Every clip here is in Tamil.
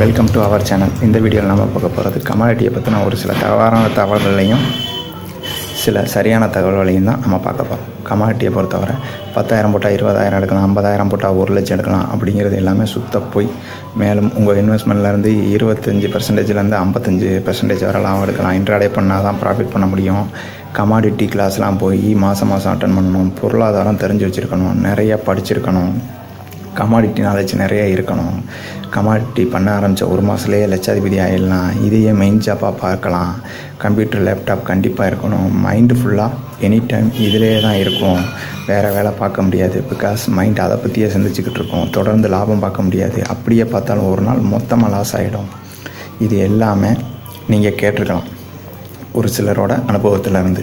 வெல்கம் டு அவர் சேனல் இந்த வீடியோவில் நம்ம பார்க்க போகிறது கமாடிட்டியை பற்றின ஒரு சில தவறான தகவல்களையும் சில சரியான தகவல்களையும் தான் நம்ம பார்க்க போகிறோம் கமாடிட்டியை பொறுத்தவரை பத்தாயிரம் போட்டால் இருபதாயிரம் எடுக்கலாம் ஐம்பதாயிரம் போட்டால் ஒரு லட்சம் எடுக்கலாம் அப்படிங்கிறது எல்லாமே சுத்த போய் மேலும் உங்கள் இன்வெஸ்ட்மெண்ட்லேருந்து இருபத்தஞ்சி பர்சன்டேஜ்லேருந்து ஐம்பத்தஞ்சு பர்சன்டேஜ் வரை லாபம் எடுக்கலாம். இன்ட்ராடே பண்ணால் தான் ப்ராஃபிட் பண்ண முடியும். கமாடிட்டி கிளாஸ்லாம் போய் மாதம் மாதம் அட்டன் பண்ணணும். பொருளாதாரம் தெரிஞ்சு வச்சுருக்கணும். நிறைய படிச்சிருக்கணும். கமாடிட்டி நாலேஜ் நிறைய இருக்கணும். கமாடிட்டி பண்ண ஆரம்பித்த ஒரு மாதத்துலேயே லட்சாதிபதி ஆகிடலாம் இதையே மெயின் ஜாப்பாக பார்க்கலாம். கம்ப்யூட்டர் லேப்டாப் கண்டிப்பாக இருக்கணும். மைண்டு ஃபுல்லாக எனி டைம் இதிலே தான் இருக்கும். வேறு வேலை பார்க்க முடியாது. பிகாஸ் மைண்ட் அதை பற்றியே சிந்திச்சுக்கிட்டு இருக்கோம். தொடர்ந்து லாபம் பார்க்க முடியாது. அப்படியே பார்த்தாலும் ஒரு நாள் மொத்தமாக லாஸ் ஆகிடும் இது எல்லாமே நீங்கள் கேட்டிருக்கலாம். ஒரு சிலரோட அனுபவத்தில் இருந்து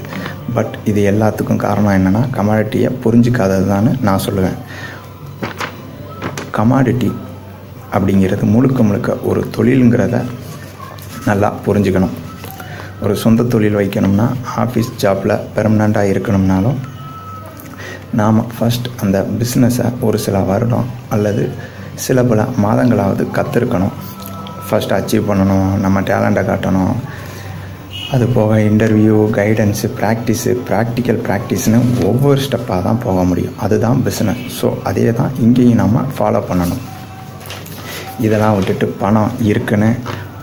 பட் இது எல்லாத்துக்கும் காரணம் என்னென்னா கமாடிட்டியை புரிஞ்சிக்காதது தான் நான் சொல்லுவேன். கமாடிட்டி அப்படிங்கிறது முழுக்க முழுக்க ஒரு தொழிலுங்கிறத நல்லா புரிஞ்சுக்கணும். ஒரு சொந்த தொழில் வைக்கணும்னா ஆஃபீஸ் ஜாப்பில் பெர்மனண்ட்டாக இருக்கணும்னாலும் நாம் ஃபஸ்ட் அந்த பிஸ்னஸை ஒரு சில வருடம் அல்லது சில பல மாதங்களாவது கற்றுருக்கணும் ஃபஸ்ட் அச்சீவ் பண்ணணும் நம்ம டேலண்ட்டை காட்டணும் அது போக இன்டர்வியூ கைடன்ஸு ப்ராக்டிஸு ப்ராக்டிக்கல் ப்ராக்டிஸ்னு ஒவ்வொரு ஸ்டெப்பாக தான் போக முடியும். அதுதான் பிஸ்னஸ் ஸோ அதே தான் இங்கேயும் நம்ம ஃபாலோ பண்ணணும். இதெல்லாம் விட்டுட்டு பணம் இருக்குன்னு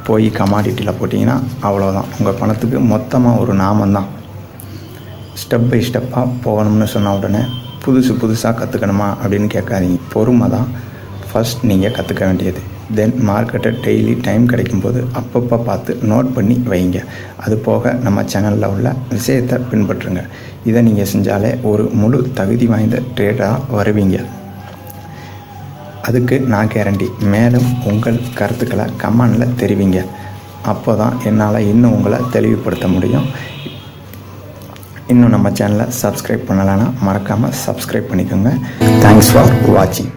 போய் கமாடிட்டியில் போட்டிங்கன்னா அவ்வளோதான் உங்கள் பணத்துக்கு மொத்தமாக ஒரு நாமம் தான் ஸ்டெப் பை ஸ்டெப்பாக போகணும்னு சொன்ன உடனே புதுசு புதுசாக கற்றுக்கணுமா அப்படின்னு கேட்காதீங்க. பொறுமை தான் ஃபஸ்ட் நீங்கள் கற்றுக்க வேண்டியது. தென் மார்க்கெட்டை டெய்லி டைம் கிடைக்கும்போது அப்பப்போ பார்த்து நோட் பண்ணி வைங்க. அது போக நம்ம சேனலில் உள்ள விஷயத்தை பின்பற்றுங்க. இதை நீங்கள் செஞ்சாலே ஒரு முழு தகுதி வாய்ந்த ட்ரேடாக வருவீங்க. அதுக்கு நான் கேரண்டி மேலும் உங்கள் கருத்துக்களை கமெண்டில் தெரிவிங்க. அப்போ தான் என்னால் இன்னும் உங்களை தெளிவுபடுத்த முடியும். இன்னும் நம்ம சேனலை சப்ஸ்கிரைப் பண்ணலைன்னா மறக்காமல் சப்ஸ்கிரைப் பண்ணிக்கோங்க. தேங்க்ஸ் ஃபார் வாட்சிங்